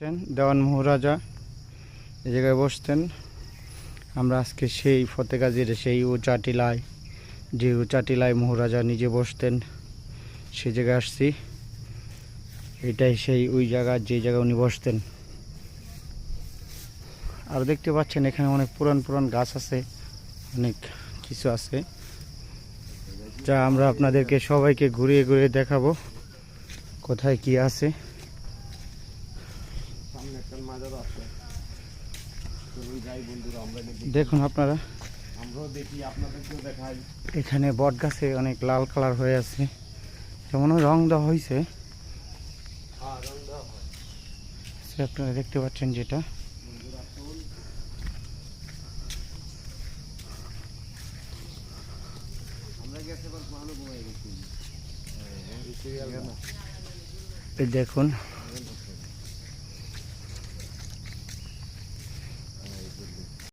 বসছেন দেওয়ান মহারাজা, এই জায়গায় বসতেন। আমরা আজকে সেই ফতেগাজির সেই উঁচা টিলায় যে উঁচা টিলায় মহারাজা নিজে বসতেন, সে জায়গায় আসছি। এটাই সেই ওই জায়গা, যে জায়গায় উনি বসতেন। আর দেখতে পাচ্ছেন এখানে অনেক পুরান পুরান গাছ আছে, অনেক কিছু আছে, যা আমরা আপনাদেরকে সবাইকে ঘুরিয়ে ঘুরিয়ে দেখাবো, কোথায় কি আছে। সামনে একটা মাজার আছে। চলুন যাই বন্ধুরা আমরা দেখুন আপনারা। আমরাও দেখি আপনাদেরকেও দেখাই। এখানে বট গাছে অনেক লাল কালার হয়ে আছে। যেমন রং দেওয়া হয়েছে হ্যাঁ হয়। সে আপনারা দেখতে পাচ্ছেন যেটা। দেখুন